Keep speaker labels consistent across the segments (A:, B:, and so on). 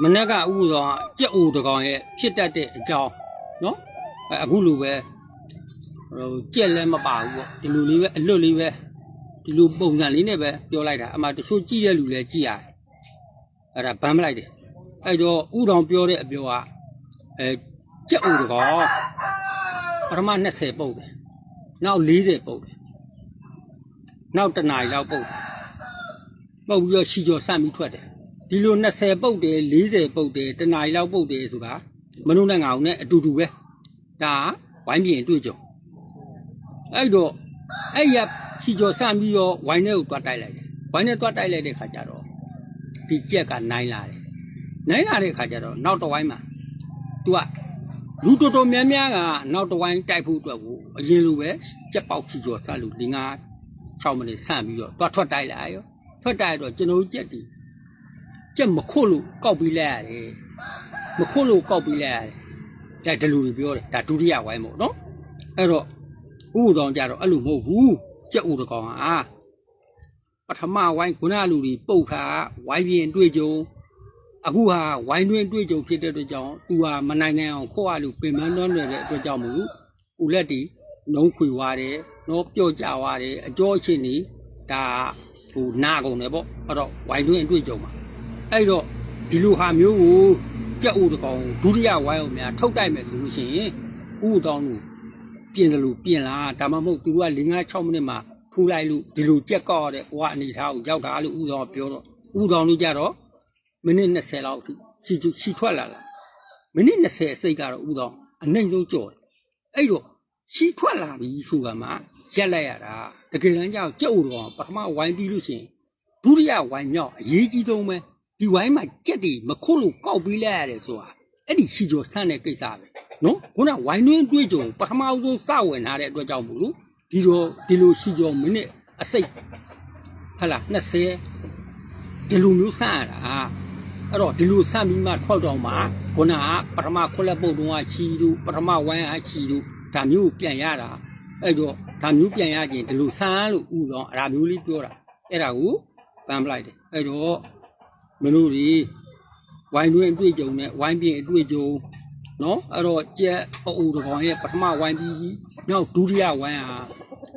A: မနေ့ကဥပဒေကြက်အိုတကောင်ရဲ့ဖြစ်တတ်တဲ့အကြောင်းနော်အဲအခုလိုပဲဟိုကြက်လည်းမပါဘူးပေါ့ဒီလိုလေးပဲအလွတ်လေးပဲဒီလိုပုံစံလေးနဲ့ပဲပြောလိုက်တာအမှတချို့ကြည့်တဲ့လူလည်းကြည့်ရတယ်အဲ့ဒါဗမ်းမလိုက်တယ်အဲ့တော့ဥတော်ပြောတဲ့အပြောကအဲကြက်အိုတကောင်ပထမ20ပုတ်တယ်နောက်40ပုတ်တယ်နောက်တစ်နာရီလောက်ပုတ်တယ်ပုတ်ပြီးတော့ရှီကျော်ဆန့်ပြီးထွက်တယ် ဒီလို20ပုတ်တယ်40ပုတ်တယ်တနားရီလောက်ပုတ်တယ်ဆိုတာမနှုတ်နဲ့ငါအောင်နဲ့အတူတူပဲဒါကဝိုင်းပြင်အတွေ့အကြုံအဲ့တော့အဲ့ရရှီကျော်ဆန့်ပြီးတော့ဝိုင်းထဲကိုတွားတိုက်လိုက်တယ်ဝိုင်းထဲတွားတိုက်လိုက်တဲ့ခါကျတော့ဒီကြက်ကနိုင်လာတယ်နိုင်လာတဲ့ခါကျတော့နောက်တစ်ဝိုင်းမှာ तू ကလူတော်တော်များများကနောက်တစ်ဝိုင်းတိုက်ဖို့အတွက်ကိုအရင်လိုပဲကြက်ပေါက်ရှီကျော်ဆန့်လို့ဒီငါ6မိနစ်ဆန့်ပြီးတော့တွားထွက်တိုက်လိုက်ရောထွက်တိုက်တော့ကျွန်တော်တို့ကြက်တီ ကြက်မခွတ်လို့ကောက်ပြီးလိုက်ရတယ်မခွတ်လို့ကောက်ပြီးလိုက်ရတယ်ဒါဒလူတွေပြောတယ်ဒါဒုတိယဝိုင်းပေါ့နော်အဲ့တော့ဥပဒေတော်ကြတော့အဲ့လိုမဟုတ်ဘူးကြက်ဥတကောင်ဟာပထမဝိုင်းခုနလူတွေပုတ်တာဝိုင်းပြင်တွေ့ကြုံအခုဟာဝိုင်းတွင်တွေ့ကြုံဖြစ်တဲ့အတွက်ကြောင့်သူဟာမနိုင်နိုင်အောင်ခွတ်ရလို့ပင်မနှောနေတဲ့အတွက်ကြောင့်မလို့ဦးလက်တီနှုံးခွေသွားတယ်နော်ပြော့ကြသွားတယ်အကျော်အချင်းနေဒါဟိုနာကုန်တယ်ပေါ့အဲ့တော့ဝိုင်းတွင်းအတွေ့အကြုံမှာ အဲ့တော့ဒီလိုဟာမျိုးကိုကြက်ဥတကောင်ဒုတိယဝိုင်းအောင်များထုတ်တိုက်မယ်ဆိုလို့ရှိရင်ဥတောင်းလို့ပြင်တယ်လို့ပြင်လာဒါမှမဟုတ်သူက၄၅6မိနစ်မှာဖူးလိုက်လို့ဒီလိုကြက်ကောက်ရတဲ့ဘဝအနေထားကိုရောက်တာလို့ဥတောင်းကပြောတော့ဥတောင်းလို့ကြတော့မိနစ်20လောက်အထိစီစီထွက်လာလာမိနစ်20အစိတ်ကတော့ဥတောင်းအနိုင်ဆုံးကြော်တယ်အဲ့တော့စီထွက်လာပြီဆိုတာမှရက်လိုက်ရတာတကယ်တမ်းကျတော့ကြက်ဥတကောင်ကပထမဝိုင်းပြီးလို့ရှိရင်ဒုတိယဝိုင်းမြောက်အရေးကြီးဆုံးပဲ ဒီဝိုင်းမှာကြက်တွေမခုတ်လို့ကောက်ပြီးလိုက်ရတယ်ဆိုတာအဲ့ဒီရှီကျော်ဆန်းတဲ့ကိစ္စပဲနော်ခုနဝိုင်းတွင်းတွေးကြုံပထမဦးဆုံးစဝင်လာတဲ့အတွက်ကြောင့်မို့လို့ဒီတော့ဒီလိုရှီကျော်မိနစ်အစိတ်ဟလာ20ဒီလိုမျိုးဆန်းရတာအဲ့တော့ဒီလိုဆန်းပြီးမှထောက်တော့မှခုနကပထမခွက်လက်ပုတ်တုံးကချီတို့ပထမဝိုင်းကချီတို့ဒါမျိုးကိုပြန်ရတာအဲ့တော့ဒါမျိုးပြန်ရခြင်းဒီလိုဆန်းလို့ဥတော့အဲ့ဒါမျိုးလေးပြောတာအဲ့ဒါကိုပန်းပလိုက်တယ်အဲ့တော့ မင်းတို့ဒီဝိုင်းတွင်းအတွေ့အကြုံနဲ့ဝိုင်းပြင်အတွေ့အကြုံနော်အဲ့တော့ကြက်အိုတကောင်ရဲ့ပထမဝိုင်းပြီးနောက်ဒုတိယဝိုင်းဟာ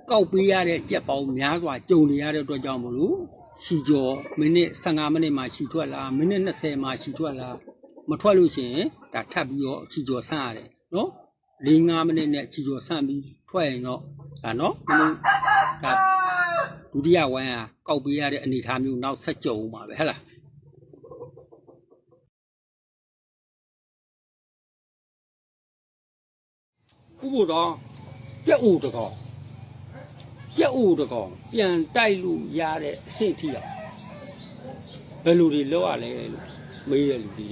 A: ကောက်ပေးရတဲ့ကြက်ပေါင်းများစွာကြုံနေရတဲ့အတွက်ကြောင့်မလို့ရှီကျော်မိနစ်15မိနစ်မှရှီထွက်လာမိနစ်20မှရှီထွက်လာမထွက်လို့ရှိရင်ဒါထပ်ပြီးတော့ရှီကျော်ဆန့်ရတယ်နော်4-5မိနစ်နဲ့ရှီကျော်ဆန့်ပြီးထွက်ရင်တော့ဒါနော်မင်းတို့ဒါဒုတိယဝိုင်းကကောက်ပေးရတဲ့အနေအထားမျိုးနောက်ဆက်ကြုံမှာပဲဟဲ့လား ဥပဒေကြက်ဥတကောင်ကြက်ဥတကောင်ပြန်တိုက်လို့ရတဲ့အဆင့်ထိအောင်ဘယ်လိုတွေလောက်ရလဲလို့မေးရလူတွေ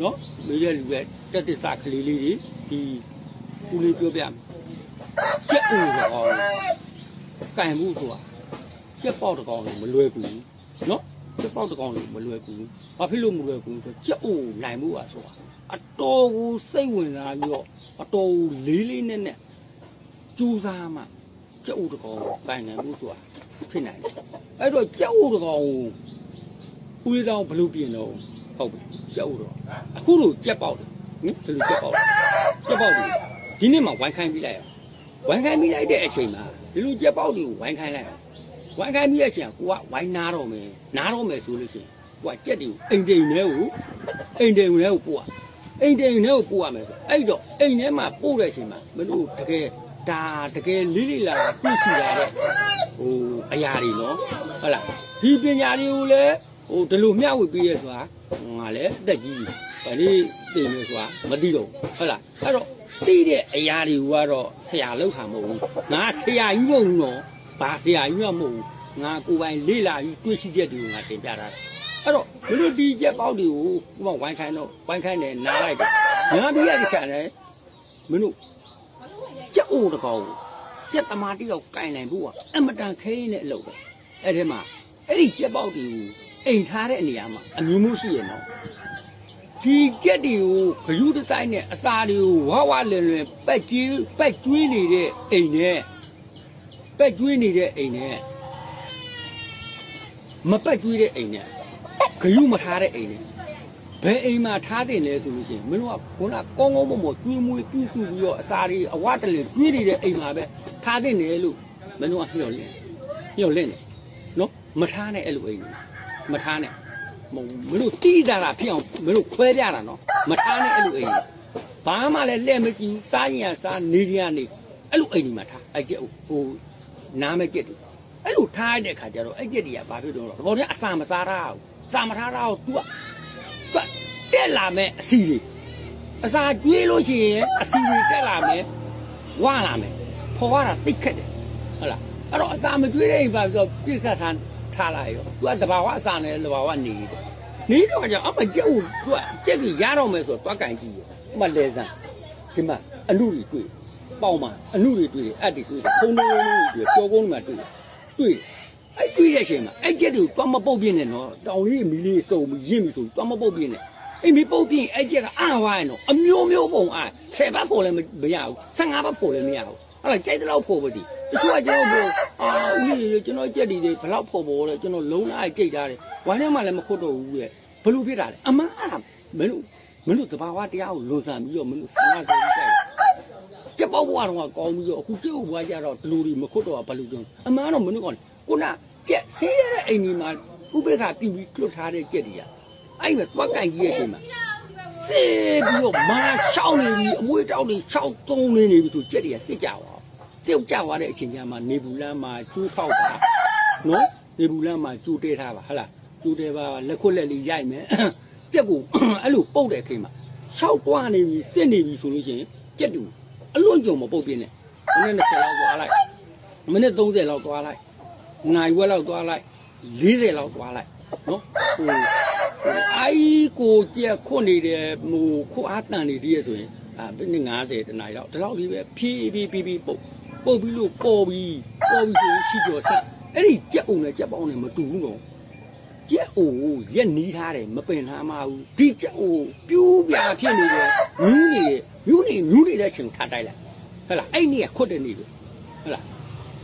A: နော်မေးရလူရဲ့တက်တစ္ဆာကလေးလေးတွေဒီဦးလေးပြောပြမယ်ကြက်ဥတကောင်ကင်မှုဆိုတာကြက်ပေါက်တစ်ကောင်လို့မလွယ်ဘူးနော်ကြက်ပေါက်တစ်ကောင်လို့မလွယ်ဘူးဘာဖြစ်လို့မလွယ်ဘူးဆိုကြက်အိုနိုင်မှုပါဆိုတာ အတော်ကိုစိတ်ဝင်စားပြီးတော့အတော်ကိုလေးလေးနဲ့နဲ့ကြိုးစားမှကြက်အိုတစ်ကောင်ကိုပိုင်နိုင်မှုဆိုတာဖြစ်နိုင်တယ်အဲ့တော့ကြက်အိုတစ်ကောင်ကိုဦးလေးတောင်ဘယ်လိုပြင်တော့ဟုတ်ပြီကြက်အိုတော့အခုလိုကြက်ပေါက်တယ်ဟင်ဒီလိုကြက်ပေါက်တယ်ကြက်ပေါက်တယ်ဒီနေ့မှဝိုင်းခိုင်းပြီးလိုက်ရဝိုင်းခိုင်းပြီးလိုက်တဲ့အချိန်မှာဒီလိုကြက်ပေါက်တွေကိုဝိုင်းခိုင်းလိုက်အောင်ဝိုင်းခိုင်းပြီးတဲ့အချိန်ကကိုကဝိုင်းနာတော့မယ်နာတော့မယ်ဆိုလို့ရှိရင်ကိုကကြက်တွေကိုအိမ်တိမ်ထဲကိုအိမ်တိမ်ထဲကိုပို့ရ အိမ်တိမ်ထဲကိုပို့ရမယ်ဆိုအဲ့တော့အိမ်ထဲမှာပို့တဲ့အချိန်မှာမလို့တကယ်ဒါတကယ်လေးလေးလာပြည့်ချီလာတဲ့ဟိုအရာတွေနော်ဟုတ်လားဒီပညာတွေကိုလည်းဟိုဒီလိုမျှဝေပေးရဆိုတာငါလည်းအသက်ကြီးပြီဗာဒီတင်လို့ဆိုတာမသိတော့ဘူးဟုတ်လားအဲ့တော့သိတဲ့အရာတွေကတော့ဆရာလောက်တာမဟုတ်ဘူးငါဆရာကြီးမဟုတ်ဘူးနော်ဘာတရားကြီးမှမဟုတ်ဘူးငါကိုယ်ပိုင်လေးလာပြီးတွေးရှိချက်တွေကိုငါတင်ပြတာ အဲ့တော့မင်းတို့ဒီချက်ပေါက်တွေကိုဥပမာဝိုင်းခိုင်းတော့ဝိုင်းခိုင်းတယ်နားလိုက်တယ်ညာပြီးရတဲ့ခြံတယ်မင်းတို့ချက်အိုတကောင်ချက်တမာတိယောက်ကင်နိုင်ဖို့ကအမတန်ခဲနေတဲ့အလုပ်ပဲအဲ့ဒီမှာအဲ့ဒီချက်ပေါက်တွေကိုအိမ်ထားတဲ့နေရာမှာအမျိုးမျိုးရှိရနော်ဒီကြက်တွေကိုဂယုတတိုင်းနဲ့အစာတွေကိုဝါဝလွင်လွင်ပက်ကြီးပက်ကျွေးနေတဲ့အိမ်နဲ့ပက်ကျွေးနေတဲ့အိမ်နဲ့မပက်ကျွေးတဲ့အိမ်နဲ့ ဂယုမထားတဲ့အိမ်နဲ့ဘယ်အိမ်မှာထားတင်လဲဆိုလို့ရှိရင်မင်းတို့ကခုနကောင်းကောင်းမွန်မွန်ကျွေးမွေးပြုစုပြီးတော့အစာတွေအဝတလေကျွေးနေတဲ့အိမ်မှာပဲထားတင်တယ်လို့မင်းတို့ကမျှော်လင့်မျှော်လင့်တယ်နော်မထားနဲ့အဲ့လိုအိမ်တွေမထားနဲ့မဟုတ်မင်းတို့တိတာတာဖြစ်အောင်မင်းတို့ခွဲပြတာနော်မထားနဲ့အဲ့လိုအိမ်တွေဘာမှလည်းလက်မကြည့်ဘူးစားရင်ကစားနေကြရနေအဲ့လိုအိမ်တွေမှာထားအဲ့ကျက်ဟိုနားမဲ့ကျက်တွေအဲ့လိုထားရတဲ့ခါကျတော့အဲ့ကျက်တွေကဘာဖြစ်တော့လဲတော့ဒီအစာမစားတာဘူး စာမထားတာကို तू ကကတက်လာမယ်အစီတွေအစာကျွေးလို့ရှိရင်အစီတွေတက်လာမယ်ဝါလာမယ်ဖော်ရတာတိတ်ခက်တယ်ဟုတ်လားအဲ့တော့အစာမကျွေးတဲ့အိမ်ပါဆိုတော့ပြစ်ခတ်ထားထားလိုက်ရောသူကတဘာဝအစာနဲ့တဘာဝနေတယ်နေတော့ကြောင့်အမကျုပ်သူကကြက်ကြီးရတော့မယ်ဆိုတော့တွားကန်ကြည့်ရောအမလဲစမ်းဒီမှာအလူတွေတွေ့ပေါင်မှာအလူတွေတွေ့အက်တွေတွေ့ခုံးလုံးလုံးတွေကြောကုန်းတွေမှာတွေ့တွေ့ အဲ့တွေ့တဲ့အချိန်မှာအဲ့ကျက်တွေကိုတွားမပုတ်ပြင်းနဲ့နော်တောင်လေးမီလေးစုံပြီးရင့်ပြီးဆိုတွားမပုတ်ပြင်းနဲ့အိမ်မပုတ်ပြင်းအဲ့ကျက်ကအဝိုင်းတော့အမျိုးမျိုးပုံအားဆယ်ဘတ်ဖို့လည်းမရဘူး15ဘတ်ဖို့လည်းမရဘူးအဲ့ဒါကြိုက်တဲ့လောက်ဖို့ပဲဒီတချို့ကကျွန်တော်ပြောအာဦးကြီးကျွန်တော်ကြက်ဒီတွေဘယ်လောက်ဖို့ဖို့လဲကျွန်တော်လုံးလိုက်ကြိတ်ထားတယ်ဝိုင်းထဲမှာလည်းမခွတ်တော့ဘူးရဲ့ဘလို့ဖြစ်တာလဲအမှန်အဲ့ဒါမင်းတို့မင်းတို့တဘာဝတရားကိုလွန်ဆန်ပြီးတော့မင်းတို့ဆန္ဒကြိုးကြိုက်ကျက်ပေါ့ဘွားတော့ကောင်းပြီးတော့အခုကျုပ်ဘွားကြတော့ဒလူတွေမခွတ်တော့ဘလို့ကျွန်းအမှန်တော့မင်းတို့က ခုနကြက်ဆေးရတဲ့အိမ်ကြီးမှာဥပေက္ခပြူပြီးလွတ်ထားတဲ့ကြက်တွေကအဲ့မဲ့တွားကန်ကြီးရဲ့အချိန်မှာစေပြီးတော့မာရှောင်းနေပြီအမွေတောက်တွေရှောက်သုံးနေနေပြီဆိုကြက်တွေကစစ်ကြသွားပြုတ်ကြသွားတဲ့အချိန်ကျမှနေဘူးလမ်းမှာကျိုးထောက်ပါနော်နေဘူးလမ်းမှာကျိုးတဲထားပါဟဟလားကျိုးတဲပါလက်ခွက်လက်လေးရိုက်မယ်ကြက်ကိုအဲ့လိုပုတ်တဲ့အချိန်မှာရှောက်သွားနေပြီစစ်နေပြီဆိုလို့ရှိရင်ကြက်တူအလွန်ကြုံမပုတ်ပြင်းနဲ့မိနစ်20လောက်သွားလိုက်မိနစ်30လောက်သွားလိုက် နိုင်ဝက်လောက်သွားလိုက်40လောက်သွားလိုက်နော်ဟိုအိုင်ကိုကြက်ခွတ်နေတယ်ဟိုခွတ်အားတန်နေတည်းရဆိုရင်အာပြည့်90တနားရောက်ဒီလောက်လေးပဲဖြည်းဖြည်းဖြည်းဖြည်းပုတ်ပုတ်ပြီးလို့ပေါ်ပြီးပေါ်ပြီးဆိုရင်ရှိကျော်ဆက်အဲ့ဒီကြက်အုံနဲ့ကြက်ပေါင်းနဲ့မတူဘူးတော့ကြက်အုံကိုရက်နီးထားတယ်မပင်ထားမဘူးဒီကြက်အုံပြူးပြာဖြစ်နေတယ်မြူးနေတယ်မြူးနေမြူးနေတဲ့အချိန်ထားတိုက်လိုက်ဟဲ့လားအဲ့နေ့ကခွတ်တဲ့နေ့ပဲဟဲ့လား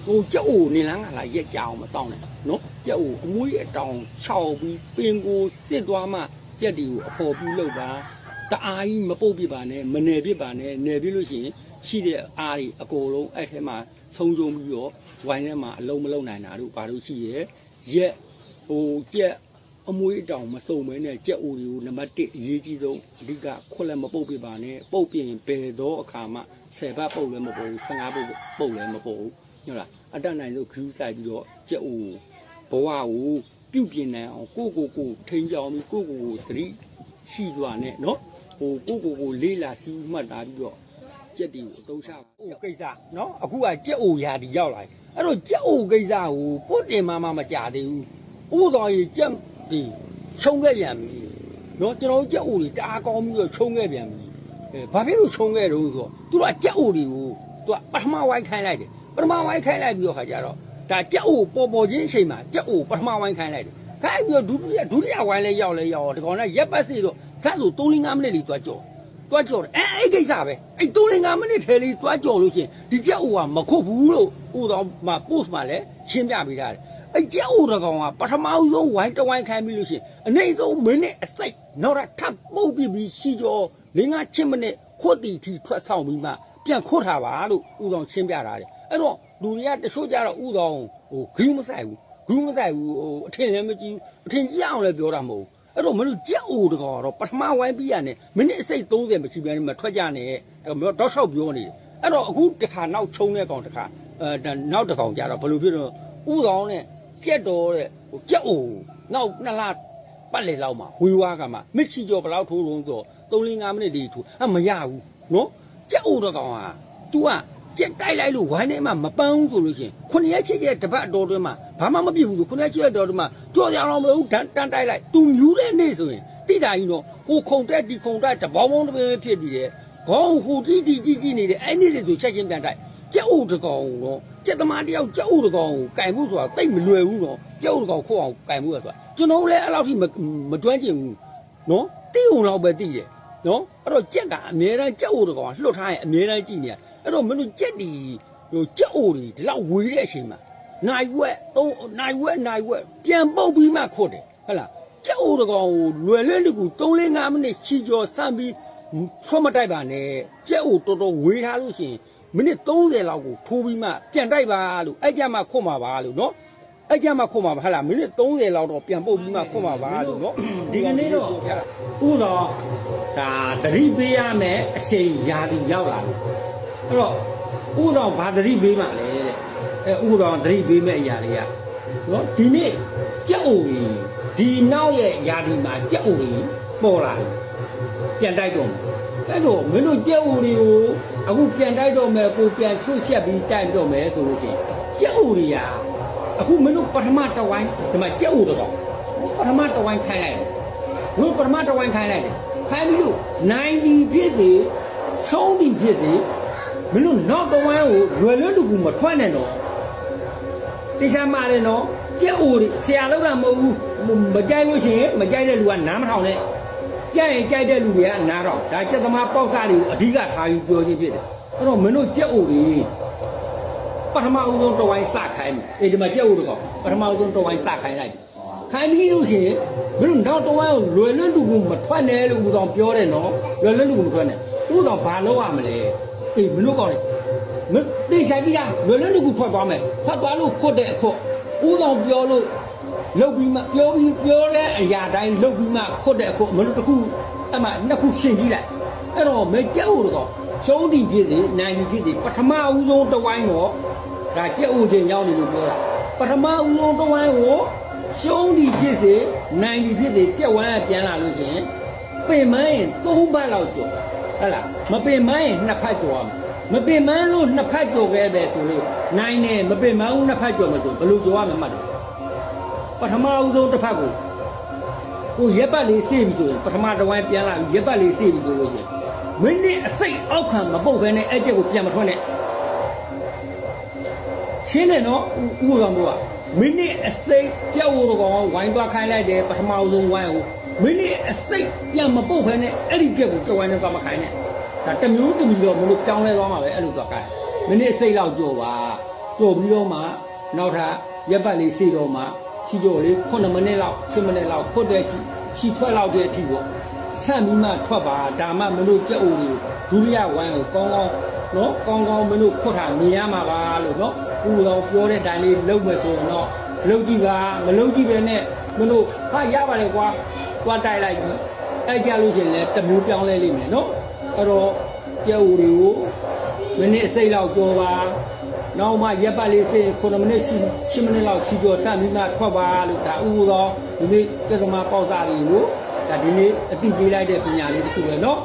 A: ဟိုကြက်အိုနေလန်းကလာရက်ကြအောင်မတောင်းနဲ့နော်ကြက်အိုအမွေးအတောင်ခြောက်ပြီးပင်ကိုစစ်သွားမှကြက်တွေကိုအဖော်ပြုလုပ်ပါတအားကြီးမပုတ်ပြစ်ပါနဲ့မနယ်ပြစ်ပါနဲ့နယ်ပြစ်လို့ရှိရင်ရှိတဲ့အားတွေအကုန်လုံးအဲ့ထဲမှာဆုံးရှုံးပြီးတော့ဝိုင်းထဲမှာအလုံးမလုံးနိုင်တာတို့ဘာလို့ရှိရဲ့ရက်ဟိုကြက်အမွေးအတောင်မစုံမဲနဲ့ကြက်အိုတွေကိုနံပါတ်1အရေးကြီးဆုံးအဓိကခွက်လည်းမပုတ်ပြစ်ပါနဲ့ပုတ်ပြင်ဘယ်တော့အခါမှ10ဘတ်ပုတ်လည်းမပုတ်ဘူး15ပုတ်ပုတ်လည်းမပုတ်ဘူး ဟုတ်လားအတက်နိုင်လို့ခူးဆိုင်ပြီးတော့ကြက်အိုဘဝကိုပြုတ်ပြင်းနိုင်အောင်ကိုကိုကိုထိန်ကြောင်ပြီးကိုကိုကိုသတိရှိစွာနဲ့နော်ဟိုကိုကိုကိုလေးလာစီးမှတ်တာပြီးတော့ကြက်တီကိုအတုံးချပါအိုကိစ္စနော်အခုကကြက်အိုရာဒီရောက်လာအဲ့တော့ကြက်အိုကိစ္စကိုပုတ်တင်မှမှမကြသေးဘူးဥတော်ကြီးကြက်ဒီခြုံခဲ့ပြန်ပြီနော်ကျွန်တော်တို့ကြက်အိုတွေတအားကောင်းပြီးတော့ခြုံခဲ့ပြန်ပြီအဲဘာဖြစ်လို့ခြုံခဲ့တော့ဆိုတော့သူတို့ကကြက်အိုတွေကိုသူကပထမဝိုင်းခိုင်းလိုက်တယ်ပ ထမဝိုင်းခိုင်းလိုက်ပြီးတော့ခါကြတော့ဒါကြက်အိုပေါ်ပေါ်ချင်းအချိန်မှာကြက်အိုပထမဝိုင်းခိုင်းလိုက်တယ်ခိုင်းပြီးတော့ဒုတိယဒုတိယဝိုင်းလဲရောက်လဲရောက်ဒီကောင်ကရက်ပတ်စီတော့စက်ဆို3-5မိနစ်လေးသွားကြော်သွားကြော်တယ်အဲအဲ့ကိစ္စပဲအဲ့3-5မိနစ်ထဲလေးသွားကြော်လို့ချင်းဒီကြက်အိုကမခုတ်ဘူးလို့ဟိုတော့မှ post မှာလဲရှင်းပြပေးထားတယ်အဲ့ကြက်အိုတကောင်ကပထမဆုံးဝိုင်းတစ်ဝိုင်းခိုင်းပြီးလို့ချင်းအနေဆုံးမိနစ်အစိတ်နောက်တော့ထပ်ပုတ်ပြီးပြီးရှိကြော5-6မိနစ်ခွတ်တီထီထွက်ဆောင်ပြီးမှပြန်ခွတ်ထားပါလို့ဥဆောင်ရှင်းပြထားတယ် အဲ့တော့လူတွေကတချို့ကြတော့ဥတော်ဟိုဂိူးမဆိုင်ဘူးဂိူးမဆိုင်ဘူးဟိုအထင်လည်းမကြည့်ဘူးအထင်ကြီးအောင်လည်းပြောတာမဟုတ်ဘူးအဲ့တော့မလို့ကြက်အိုတကောင်ကတော့ပထမဝိုင်းပြီးရနဲ့မိနစ်အစိတ်30မရှိဘဲနဲ့မထွက်ကြနဲ့အဲ့တော့တောက်လျှောက်ပြောနေတယ်အဲ့တော့အခုတစ်ခါနောက်ချုံတဲ့ကောင်တစ်ခါအဲနောက်တစ်ကောင်ကြတော့ဘယ်လိုဖြစ်တော့ဥတော်နဲ့ကြက်တော်တဲ့ဟိုကြက်အိုနောက်နှစ်လပတ်လေလောက်မှာဝေဝါကမှမစ်ချီကျော်ဘယ်လောက်ထိုးတုံးဆို3-5မိနစ်ဒီထိုးအမရဘူးနော်ကြက်အိုတကောင်ဟာ तू က ကြက်တိုက်လိုက်လို့ဝိုင်းထဲမှာမပန်းဘူးဆိုလို့ရှိရင်ခုနှစ်ရက်ချစ်ရဲ့တပတ်အတော်တွင်းမှာဘာမှမပြစ်ဘူးဆိုခုနှစ်ရက်ချစ်ရဲ့တော်တွင်းမှာကြော်ရအောင်မလို့တန်းတန်းတိုက်လိုက်သူမြူးတဲ့နေ့ဆိုရင်တိတာကြီးတော့ဟိုခုံတက်ဒီခုံတက်တဘောင်းဘောင်းတစ်ပင်းဖြစ်ပြီးတယ်ခေါင်းဟိုတီတီကြီးကြီးနေတယ်အဲ့နေ့လေဆိုချက်ချင်းပြန်တိုက်ကြက်အိုတကောင်တော့ကြက်သမားတယောက်ကြက်အိုတကောင်ကိုကင်မှုဆိုတာတိတ်မလွယ်ဘူးတော့ကြက်အိုတကောင်ခိုးအောင်ကင်မှုရဆိုတာကျွန်တော်လည်းအဲ့လောက်ထိမမကျွမ်းကျင်ဘူးနော်တိုံလောက်ပဲတိတယ်နော်အဲ့တော့ကြက်ကအများတန်းကြက်အိုတကောင်ကလွတ်ထားရင်အများတန်းကြည့်နေရ အဲ့တော့မင်းတို့ကြက်တီဟိုကြက်အိုတွေဒီလောက်ဝေးတဲ့အချိန်မှာနိုင်ဝက်သုံးနိုင်ဝက်နိုင်ဝက်ပြန်ပုတ်ပြီးမှခွတ်တယ်ဟုတ်လားကြက်အိုတကောင်ကိုလွယ်လွယ်တကူ3 5မိနစ်ချီကျော်ဆန့်ပြီးဖွက်မတိုက်ပါနဲ့ကြက်အိုတော်တော်ဝေးထားလို့ရှိရင်မိနစ်30လောက်ကိုထိုးပြီးမှပြန်တိုက်ပါလို့အဲ့ကြမှာခွတ်မှာပါလို့နော်အဲ့ကြမှာခွတ်မှာပါဟာလားမိနစ်30လောက်တော့ပြန်ပုတ်ပြီးမှခွတ်မှာပါလို့နော်
B: ဒီကနေ့တော့ဥတော်ဒါတတိပေးရမယ်အချိန်ရာဒီရောက်လာတယ် အဲ့တော့ဥတော်ဘာတတိပေးမှလဲတဲ့အဲဥတော်တတိပေးမဲ့အရာတွေကနော်ဒီနေ့ကြက်အိုကြီးဒီနောက်ရဲ့ရာဒီမှာကြက်အိုကြီးပေါ်လာတယ်ပြန်တိုက်တော့မယ်အဲ့တော့မင်းတို့ကြက်အိုတွေကိုအခုပြန်တိုက်တော့မယ်ကိုပြန်ချွတ်ချက်ပြီးတိုက်တော့မယ်ဆိုလို့ရှိရင်ကြက်အိုတွေကအခုမင်းတို့ပထမတစ်ဝိုင်းဒီမှာကြက်အိုတော့ပထမတစ်ဝိုင်းခိုင်းလိုက်တယ်ဘုပထမတစ်ဝိုင်းခိုင်းလိုက်တယ်ခိုင်းပြီးလို့90ဖြစ်စေရှုံးသည်ဖြစ်စေ မင်းတို့နောက်တစ်ဝိုင်းကိုလွယ်လွယ်တူကူမထွက်နဲ့တော့တေချာမာတယ်နော်ကြက်အိုတွေဆရာလောက်တာမဟုတ်ဘူးမကြိုက်လို့ရှိရင်မကြိုက်တဲ့လူကနားမထောင်နဲ့ကြိုက်ရင်ကြိုက်တဲ့လူတွေကနားတော့ဒါကြက်သမားပေါက်စားတွေကိုအဓိကထားပြီးပြောခြင်းဖြစ်တယ်အဲ့တော့မင်းတို့ကြက်အိုတွေပထမဦးဆုံးတစ်ဝိုင်းစခိုင်းမယ်အေးဒီမှာကြက်အိုတကောင်ပထမဦးဆုံးတစ်ဝိုင်းစခိုင်းလိုက်တယ်ခိုင်းပြီးလို့ရှိရင်မင်းတို့နောက်တစ်ဝိုင်းကိုလွယ်လွယ်တူကူမထွက်နဲ့လို့ဦးတော်ပြောတယ်နော်လွယ်လွယ်တူကူမထွက်နဲ့ဦးတော်ဘာလုပ်ရမလဲ အေးမင်းတို့ကောင်းတယ်မင်းသိချင်ကြည့်ရလွယ်လွယ်တူကူထွက်သွားမယ်ထွက်သွားလို့ခွတ်တဲ့အခွတ်ဦးတော်ပြောလို့လုတ်ပြီးမှပြောပြီးပြောတဲ့အရာတိုင်းလုတ်ပြီးမှခွတ်တဲ့အခွတ်မင်းတို့တစ်ခုအဲ့မှနှစ်ခုရှင်းကြည့်လိုက်အဲ့တော့မကြက်ဦးတော့ရှုံးသည်ဖြစ်စေနိုင်သည်ဖြစ်စေပထမဦးဆုံးတစ်ဝိုင်းတော့ဒါကြက်ဦးချင်းရောက်နေလို့ပြောတာပထမဦးဆုံးတစ်ဝိုင်းကိုရှုံးသည်ဖြစ်စေနိုင်သည်ဖြစ်စေကြက်ဝမ်းကပြန်လာလို့ရှရင်ပင်မရင်၃ဘတ်လောက်ကျော် ဟဲ့လားမပင်မရင်နှစ်ဖက်ကျော်ရမယ်မပင်မလို့နှစ်ဖက်ကျော်ခဲ့ပဲဆိုလို့နိုင်နေမပင်မဘူးနှစ်ဖက်ကျော်မကျော်ဘယ်လိုကျော်ရမလဲမှတ်တယ်ပထမဦးဆုံးတစ်ဖက်ကိုကိုရက်ပတ်လေးစေးပြီဆိုရင်ပထမတစ်ဝိုင်းပြန်လာပြီရက်ပတ်လေးစေးပြီဆိုလို့ရှရင်မိနစ်အစိတ်အောက်ခံမပုတ်ဘဲနဲ့အဲ့ကျက်ကိုပြန်မထွက်နဲ့ရှင်းတယ်နော်ဥဥပမာမို့ကမိနစ်အစိတ်ကြောက်ဝရကောင်ဝိုင်းသွားခိုင်းလိုက်တယ်ပထမဆုံးဝိုင်းကို မိနစ်အစိတ်ပြန်မပုတ်ဖ ೇನೆ အဲ့ဒီကြက်ကိုကြောက်ဝိုင်းနဲ့သွားမခိုင်းနဲ့ဒါတစ်မျိုးတစ်မျိုးတော့မလို့ပြောင်းလဲသွားမှာပဲအဲ့လိုသွားခိုင်းမိနစ်အစိတ်လောက်ကြော်ပါကြော်ပြီးတော့မှနောက်ထပ်ရက်ပတ်လေးစေတော့မှချီကြော်လေး9မိနစ်လောက်10မိနစ်လောက်ခွတ်တဲ့ချီချီထွက်လောက်တဲ့အထိပေါ့ဆန့်ပြီးမှထွက်ပါဒါမှမလို့ကြက်အိုတွေကိုဒုတိယဝိုင်းကိုကောင်းကောင်းနော်ကောင်းကောင်းမလို့ခွတ်တာမြင်ရမှာပါလို့နော်ဥတော်ပြောတဲ့အတိုင်းလေးလုပ်မယ်ဆိုရင်တော့လုပ်ကြည့်ပါမလုပ်ကြည့်ပဲနဲ့မလို့ဟာရပါတယ်ကွာ သွားတိုက်လိုက်ပြီအဲ့ကြလို့ရှိရင်လည်းတစ်မျိုးပြောင်းလဲလိမ့်မယ်နော်အဲ့တော့ကျဲဦးတွေကိုမိနစ်အစိတ်လောက်ကြောပါနောက်မှရက်ပတ်လေးစိတ်9မိနစ်10မိနစ်လောက်ချီကြောဆန့်ပြီးမှထွက်ပါလို့ဒါဥတော်ဒီနေ့ကျက်သမားပေါက်သားတွေကိုဒါဒီနေ့အတိပေးလိုက်တဲ့ပညာလေးတစ်ခုပဲနော်